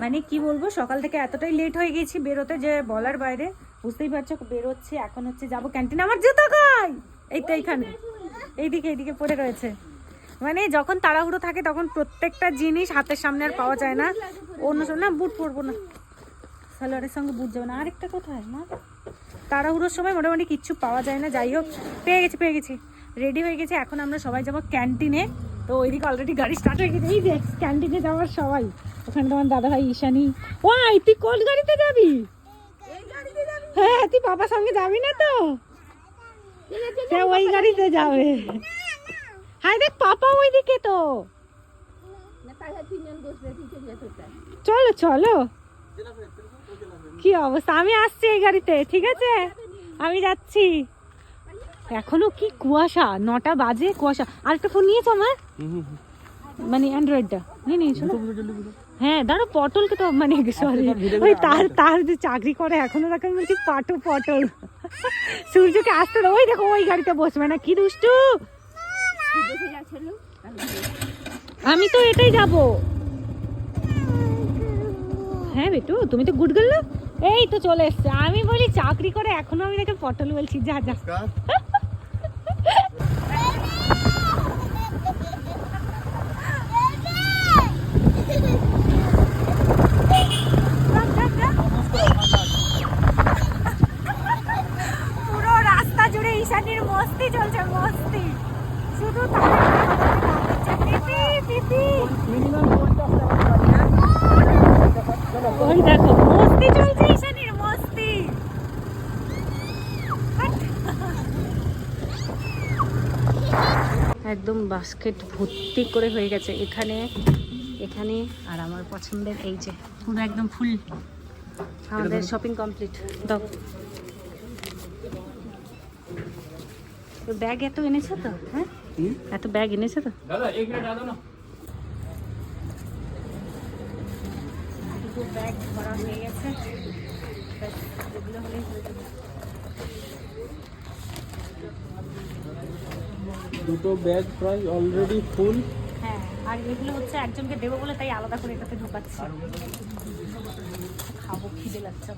মানে কি বলব, সকাল থেকে এতটাই লেট হয়ে গেছি বেরোতে যে বলার বাইরে। বুঝতেই পারছ, বেরোচ্ছি, এখন হচ্ছে যাব ক্যান্টিনে আমার জুতো কই? এই তো এইখানে এইদিকে এইদিকে পড়ে রয়েছে। মানে যখন তাড়াহুড়ো থাকে তখন প্রত্যেকটা জিনিস হাতের সামনে আর পাওয়া যায় না। অন্য সময় না, বুট পরবো না। সালোয়ারের সঙ্গে বুট যাবে না। আরেকটা কোথায় না তাড়াহুড়োর সময় মোটামুটি কিচ্ছু পাওয়া যায় না। যাই হোক, পেয়ে গেছি পেয়ে গেছি। রেডি হয়ে গেছে, এখন আমরা সবাই যাব ক্যান্টিনে তো ওইদিকে অলরেডি গাড়ি স্টার্ট হয়ে গেছে। এই যে ক্যান্টিনে যাওয়ার সবাই। ওখানে তোমার দাদা ভাই ঈশানি। ওয়াই, তুই কোন গাড়িতে যাবি? হ্যাঁ তুই বাবার সঙ্গে যাবি না তো? সে ওই গাড়িতে যাবে। হাই দেখ পাপা ওইদিকে তো। চলো চলো। কি অবস্থা? আমি আসছি এই গাড়িতে, ঠিক আছে? আমি যাচ্ছি। এখনও কি কুয়াশা? নটা বাজে কুয়াশা। আর একটা ফোন নিয়েছো আমার? মানে অ্যান্ড্রয়েডটা নিয়ে নিয়েছো? হ্যাঁ দাঁড়ো পটলকে তো মানে সরি ওই তার তার যে চাকরি করে এখনও তাকে আমি বলছি পাটো পটল। সূর্যকে আসতে দাও। ওই দেখো ওই গাড়িতে বসবে না। কি দুষ্টু? আমি তো এটাই যাব। হ্যাঁ বেটু তুমি তো গুড গার্ল এই তো চলে এসছে। আমি বলি চাকরি করে এখনও আমি তাকে পটল বলছি। যা যা পুরো রাস্তা জুড়ে ঈশানীর মস্তি চলছে মস্তি। শুধু তার পিপি পিপি ওই দেখো মস্তি চলছে। ঈশানীর মস্তি। একদম বাস্কেট ভর্তি করে হয়ে গেছে এখানে এখানে আর আমার পছন্দের এই যে পুরো একদম ফুল। আমাদের শপিং কমপ্লিট দাও। তো ব্যাগ এত এনেছো তো হ্যাঁ এত ব্যাগ এনেছো তো দাদা এক মিনিট দাও না ব্যাগ ভরা হয়ে গেছে দুটো ব্যাগ প্রায় অলরেডি ফুল হ্যাঁ আর এগুলো হচ্ছে একজনকে দেবো বলে তাই আলাদা করে এটাতে ঢোকাচ্ছি খাব খিদে লাগছে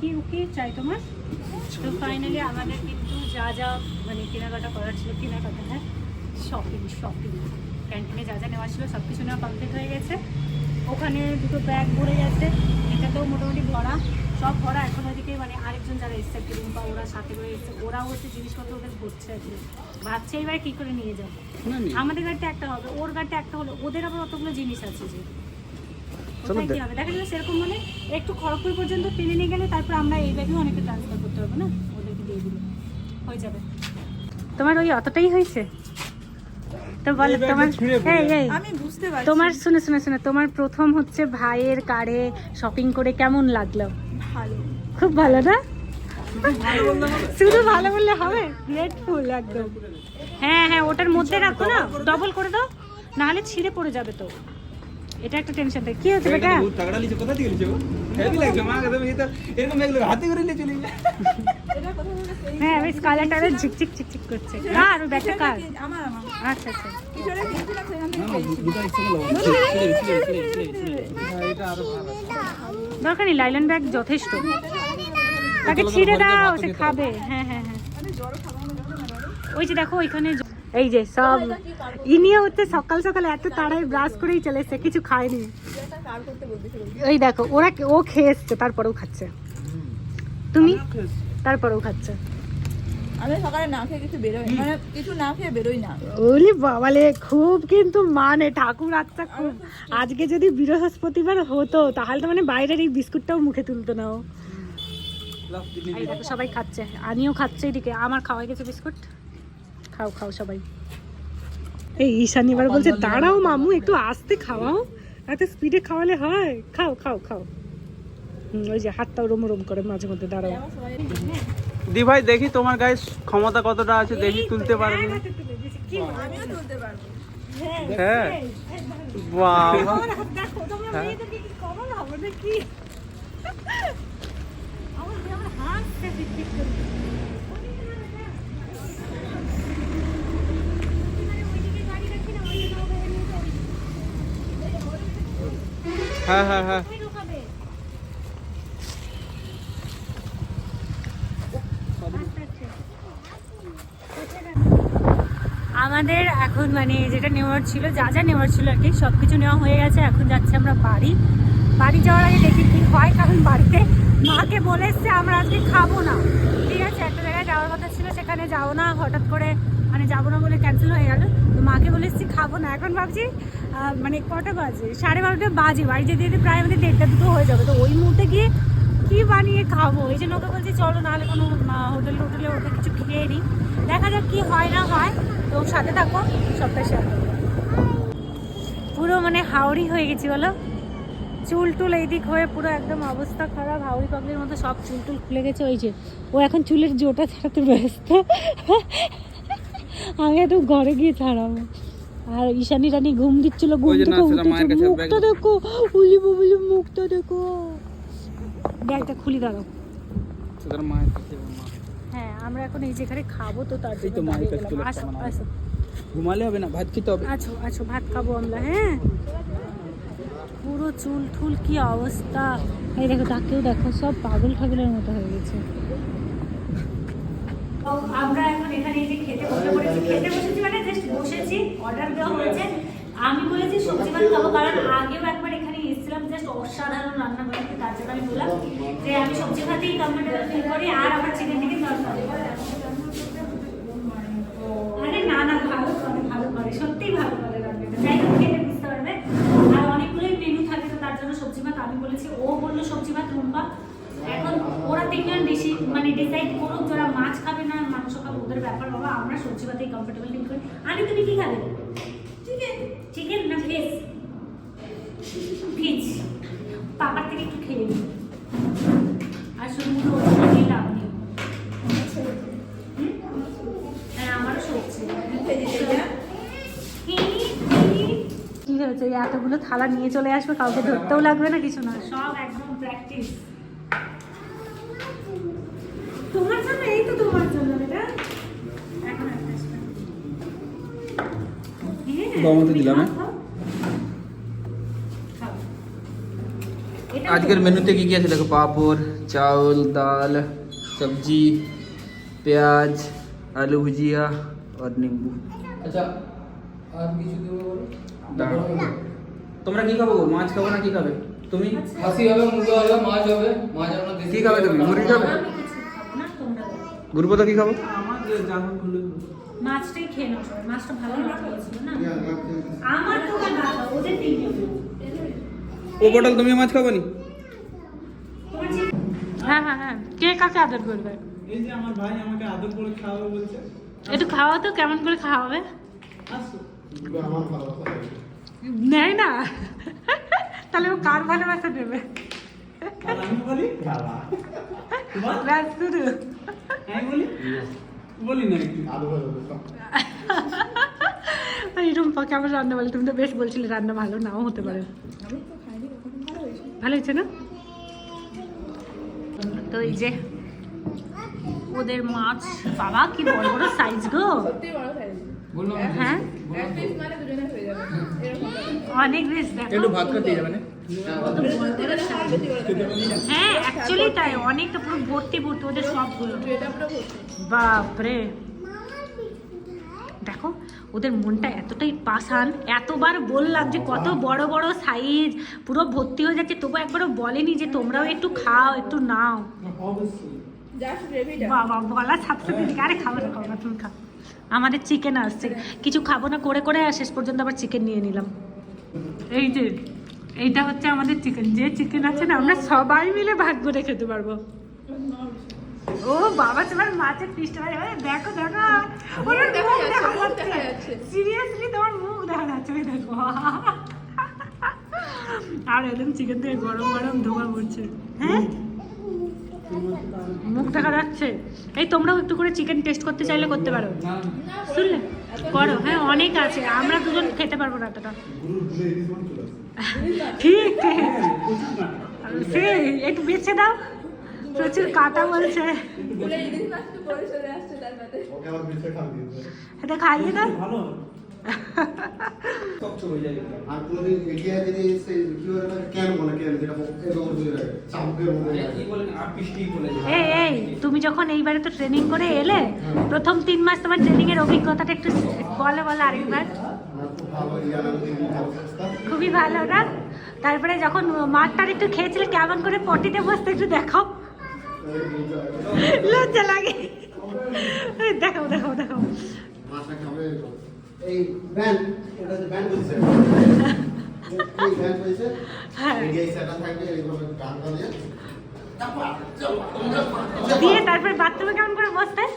কি কি চাই তোমার? তো ফাইনালি আমাদের কিন্তু যা যা মানে কেনাকাটা করার ছিল কেনাকাটা হ্যাঁ? শপিং শপিং ক্যান্টিনে যা যা নেওয়া ছিল সব কিছু নেওয়া কমপ্লিট হয়ে গেছে। ওখানে দুটো ব্যাগ ভরে গেছে এটাতেও মোটামুটি ভরা। সব ভরা এখন ওইদিকে মানে আরেকজন যারা এসছে কিরুম্পা ওরা সাথে করে এসছে। ওরাও হচ্ছে জিনিসপত্র ওদের ভরছে আর কি। ভাবছে এবার কী করে নিয়ে যাব। আমাদের গাড়িতে একটা হবে ওর গাড়িতে একটা হলে ওদের আবার অতগুলো জিনিস আছে যে। কোথায় হবে? দেখা যাবে সেরকম মানে একটু খড়গপুর পর্যন্ত টেনে নিয়ে গেলে তারপর আমরা এই ব্যাগেও অনেকটা ট্রান্সফার করতে পারব না? ওদেরকে দিয়ে দিলে। হয়ে যাবে। তোমার ওই অতটাই হয়েছে? তো বলো তোমার আমি বুঝতে পারছি। শুনে শুনে শুনে তোমার প্রথম হচ্ছে ভাইয়ের কারে শপিং করে কেমন লাগল? ভালো। খুব ভালো না? শুধু ভালো বললে হবে? গ্রেটফুল একদম। হ্যাঁ হ্যাঁ ওটার মধ্যে রাখো না। ডবল করে দাও। নাহলে ছিঁড়ে পড়ে যাবে তো। এটা একটা টেনশন থাকে কি হচ্ছে বেটা? তাগড়া কোথা থেকে হেভি লাগছে মা একদম এটা এরকম হাতে করে নিয়ে। চলে যায় হ্যাঁ বেশ কালার টালার ঝিকঝিক ঝিকঝিক করছে। কার ওই ব্যাগটা কার আমার আমার আচ্ছা আচ্ছা। দরকার নেই লাইলন ব্যাগ যথেষ্ট। তাকে ছিঁড়ে দাও সে খাবে। হ্যাঁ হ্যাঁ হ্যাঁ। ওই যে দেখো ওইখানে এই যে সব ইনিয়ে হচ্ছে সকাল সকাল এত তাড়ায় ব্রাশ করেই চলে এসছে কিছু খায়নি। ওই দেখো ওরা ও খেয়ে এসছে তারপরেও খাচ্ছে। তুমি? তারপরেও খাচ্ছে। আমি সকালে না খেয়ে কিছু বেরোই মানে কিছু না খেয়ে বেরোই না। ওলি বাবালে খুব কিন্তু মানে ঠাকুর খুব। আজকে যদি বৃহস্পতিবার হতো তাহলে তো মানে বাইরের এই বিস্কুটটাও মুখে তুলতো না ও। সবাই খাচ্ছে আনিও খাচ্ছে এদিকে। আমার খাওয়া গেছে বিস্কুট। খাও খাও সবাই। এই ঈশান এবার বলছে দাঁড়াও মামু একটু আস্তে খাওয়াও। এত স্পিডে খাওয়ালে হয়। খাও খাও খাও। ওই যে হাতটাও রোম রোম করে মাঝে মধ্যে দাঁড়াও। দি ভাই দেখি তোমার গায়ে ক্ষমতা কতটা আছে দেখি তুলতে পারবে। আমিও তুলতে পারব। হ্যাঁ বাবা দেখো তোমরা হ্যাঁ। মেয়েদেরকে কি করো না বলে কি আমার আমার হাসছে পিট করে হ্যাঁ হ্যাঁ হ্যাঁ। আমাদের এখন মানে যেটা নেওয়ার ছিল যা যা নেওয়ার ছিল আর কি সব কিছু নেওয়া হয়ে গেছে। এখন যাচ্ছে আমরা বাড়ি। বাড়ি যাওয়ার আগে দেখি কি হয় কারণ বাড়িতে মাকে বলে এসছে আমরা আজকে খাব না। ঠিক আছে একটা জায়গায় যাওয়ার কথা সেখানে যাব না, হঠাৎ করে মানে যাব না বলে ক্যান্সেল হয়ে গেল। তো মাকে বলে এসছি খাব না। এখন ভাবছি মানে কটা বাজে? সাড়ে বারোটা বাজে, বাড়ি যেতে যেতে প্রায় আমাদের দেড়টা দুটো হয়ে যাবে। তো ওই মুহূর্তে গিয়ে কী বানিয়ে খাব? এই জন্য ওকে বলছি, চলো, নাহলে কোনো হোটেল হোটেলে ওকে কিছু খেয়ে নিই। দেখা যাক কী হয় না হয়। তো সাথে থাকো সবটা করব। পুরো মানে হাওড়ি হয়ে গেছি, বলো? চুল টুল এইদিক হয়ে পুরো একদম অবস্থা খারাপ হাওড়ি পাগলির মতো সব চুল টুল খুলে গেছে ওই যে ও এখন চুলের জোটা ছাড়াতে ব্যস্ত। আমি একটু ঘরে গিয়ে ছাড়াবো। আর ঈশানি রানী ঘুম দিচ্ছিল ঘুম থেকে উঠেছে মুখটা দেখো উলি বুবলি মুখটা দেখো। ব্যাগটা খুলি দাঁড়াও। হ্যাঁ আমরা এখন এই যেখানে খাব তো তার জন্য তো ঘুমালে হবে না ভাত খেতে হবে। আছো আছো ভাত খাব আমরা হ্যাঁ? পুরো চুল ঠুল কি অবস্থা? এই দেখো তাকেও দেখো, সব পাগল ঠাগলের মতো হয়ে গেছে। আমরা এখন এখানে এই খেতে বসে পড়েছি। খেতে বসেছি মানে জাস্ট বসেছি অর্ডার দেওয়া হয়েছে। আমি বলেছি সবজি ভাত খাব কারণ আগেও একবার এখানে এসেছিলাম জাস্ট অসাধারণ রান্না করেছি তার জন্য আমি বললাম যে আমি সবজি ভাতেই কমফোর্টেবল ফিল করি, আর আমার চিকেন থেকে দরকার আরে না না ভালো করে ভালো করে সত্যিই ভালো করে রান্নাটা যাই হোক খেলে বুঝতে পারবে আর অনেকগুলোই মেনু থাকে তো তার জন্য সবজি ভাত আমি বলেছি ও বলল সবজি ভাত রুম্বা এখন ওরা তিনজন বেশি মানে ডিসাইড করুক যারা মাছ খাবে না মাংস খাবে ওদের ব্যাপার বাবা আমরা সবজি ভাতেই কমফোর্টেবল ফিল করি। আমি তুমি কি খাবে? চিকেন চিকেন না ফিস ফিজ পাপার থেকে একটু খেয়ে নিই আর শুধু মুখে ওটা দিয়ে লাভ নেই হুম? হ্যাঁ আমারও সবজি কি হয়েছে এই এতগুলো থালা নিয়ে চলে আসবে কাউকে ধরতেও লাগবে না কিছু না। সব একদম প্র্যাকটিস তোমার জন্য এই তো তোমার জন্য এটা। হ্যাঁ, দিলাম, আজকের মেনুতে কি কি আছে দেখো? পাপড় চাউল ডাল সবজি পেঁয়াজ আলু ভুজিয়া আর নিম্বু। আচ্ছা আর কিছু দেবো দাঁড়াও। তোমরা কি খাব মাছ খাব না কি খাবে? তুমি? খাসি হবে মুরগি হবে মাছ হবে। মাছ আমরা কি খাবে তুমি? মুরগি খাবে? গুরুপদ কি খাব? মাছটাই খেয়ে নাও মাছটা ভালো না? আমার তো ওদের ও পটল তুমি মাছ খাব নি? হ্যাঁ হ্যাঁ হ্যাঁ। কে কাকে আদর করবে? এই যে আমার ভাই আমাকে আদর করে খাওয়াবে বলছে। একটু খাওয়া তো কেমন করে খাওয়াবে? আসো। নেয় না। তাহলে ও কার ভালোবাসা দেবে? আর আমি বলি বাবা বল ব্যাস শুরু আমি বলি বলি না একটু আলু ভালোবাসা এরকম কেমন রান্না বলে তুমি তো বেশ বলছিলে রান্না ভালো নাও হতে পারে। ভালো হয়েছে না? তো এই যে, ওদের মাছ, বাবা, কি বড় বড় সাইজ গো। সত্যি বড় সাইজ হ্যাঁ? হয়ে অনেক বেশ দেখো। একটু ভাত খাতে যাবে না? হ্যাঁ অ্যাকচুয়ালি তাই। অনেকটা পুরো ভর্তি ভর্তি ওদের সবগুলো। এটা পুরো ভর্তি বাপরে। দেখো ওদের মনটা এতটাই পাষাণ। এতবার বললাম যে কত বড় বড় সাইজ পুরো ভর্তি হয়ে যাচ্ছে। তবু একবারও বলেনি যে তোমরাও একটু খাও একটু নাও। বাবা বলা ছাত্র দিদিকে আরে খাব না খাব না তুমি খাও। আমাদের চিকেন আসছে কিছু খাব না করে করে আর শেষ পর্যন্ত আবার চিকেন নিয়ে নিলাম। এই যে এইটা হচ্ছে আমাদের চিকেন যে চিকেন আছে না আমরা সবাই মিলে ভাগ করে খেতে পারব। ও বাবা তোমার মাছের পিসটা দেখো দেখো। ওর মুখ দেখা যাচ্ছে। সিরিয়াসলি তোমার মুখ দেখা যাচ্ছে ওই দেখো। আর একদম চিকেন থেকে গরম গরম ধোয়া পড়ছে। হ্যাঁ? মুখ দেখা যাচ্ছে। এই তোমরাও একটু করে চিকেন টেস্ট করতে চাইলে করতে পারো। শুনলে? করো। হ্যাঁ অনেক আছে। আমরা দুজন খেতে পারব না এতটা। ঠিক। ঠিক সে একটু বেছে দাও। প্রচুর কাটা বলছে। এটা খাইয়ে দাও। তুমি যখন এইবারে তো ট্রেনিং করে এলে, প্রথম তিন মাস তোমার ট্রেনিং এর অভিজ্ঞতাটা একটু বলে, বলো আরেকবার। খুবই ভালো, না? তারপরে যখন মাঠটার একটু খেয়েছিলে, কেমন করে পটিতে বসতে একটু দেখাও। লজ্জা লাগে। দেখাও মাছটা খাবে এই ব্যান্ড এটা যে ব্যান্ড বলছে এই ব্যান্ড বলছে হ্যাঁ এগিয়ে সেটা থাকবে এইভাবে গানটা দিয়ে দিয়ে তারপরে বাথরুমে কেমন করে বসতে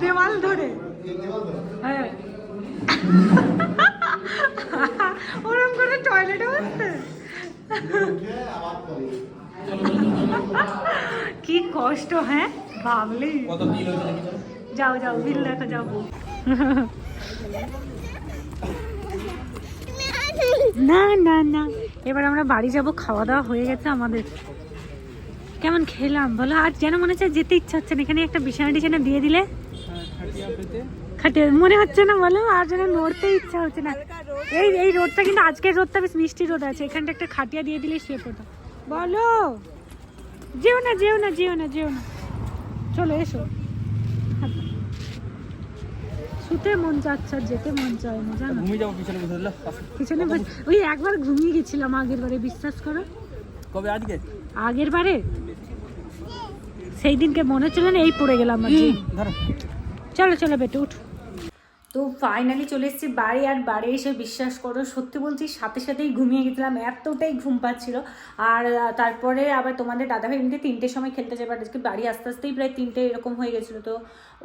দেওয়াল ধরে। এই দেওয়াল তো হ্যাঁ। ওরকম করে টয়লেটে বসতে উঠে আবার করে? কি কষ্ট হ্যাঁ? ভাবলি। কত বিল হয়েছে দেখি চলো। যাও যাও বিল দেখো যাও না না না। এবার আমরা বাড়ি যাব, খাওয়া দাওয়া হয়ে গেছে আমাদের। কেমন খেলাম, বলো? আর যেন মনে হচ্ছে যেতে ইচ্ছা হচ্ছে না। এখানে একটা বিছানা টিছানা দিয়ে দিলে? খাটে মনে হচ্ছে না, বলো? আর যেন নড়তে ইচ্ছা হচ্ছে না। এই এই রোদটা কিন্তু আজকের রোদটা বেশ মিষ্টি রোদ আছে। এখানটা একটা খাটিয়া দিয়ে দিলে শুয়ে পড়তো বলো? যেও না যেও না যেও না যেও না। চলো, এসো। শুতে মন চাচ্ছে আর যেতে মন চায় না জানো? ঘুমিয়ে যাব পিছনে বসে দিলে পিছনে বস- ওই একবার ঘুমিয়ে গেছিলাম আগের বারে বিশ্বাস করো। কবে? আজকে? আগের বারে? সেই দিনকে মনে ছিল না এই পড়ে গেলাম আর কি। ধরো। চলো চলো বেটে উঠ। তো ফাইনালি চলে এসেছি বাড়ি আর বাড়ি এসে বিশ্বাস করো সত্যি বলছি সাথে সাথেই ঘুমিয়ে গেছিলাম এতটাই ঘুম পাচ্ছিল। আর তারপরে আবার তোমাদের দাদাভাই এমনিতে তিনটের সময় খেলতে যাবে আজকে বাড়ি আস্তে আস্তেই প্রায় তিনটে এরকম হয়ে গেছিল তো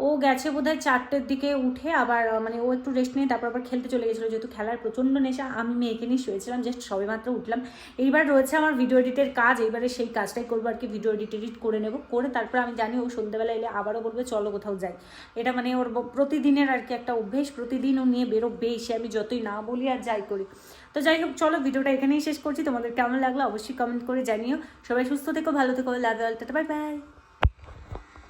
ও গেছে বোধহয় চারটের দিকে উঠে আবার মানে ও একটু রেস্ট নিয়ে তারপর আবার খেলতে চলে গেছিল। যেহেতু খেলার প্রচণ্ড নেশা, আমি মেয়েকে নিয়ে শুয়েছিলাম জাস্ট সবে মাত্র উঠলাম। এইবার রয়েছে আমার ভিডিও এডিটের কাজ, এইবারে সেই কাজটাই করব আর কি ভিডিও এডিট এডিট করে নেব। করে তারপর আমি জানি ও সন্ধ্যেবেলা এলে আবারও বলবে, চলো কোথাও যাই। এটা মানে ওর প্রতিদিনের আর কি একটা অভ্যেস, প্রতিদিন ও নিয়ে বেরোবেই সে আমি যতই না বলি আর যাই করি। তো যাই হোক, চলো ভিডিওটা এখানেই শেষ করছি। তোমাদের কেমন লাগল অবশ্যই কমেন্ট করে জানিও। সবাই সুস্থ থেকো, ভালো থেকো লাভ বাই বাই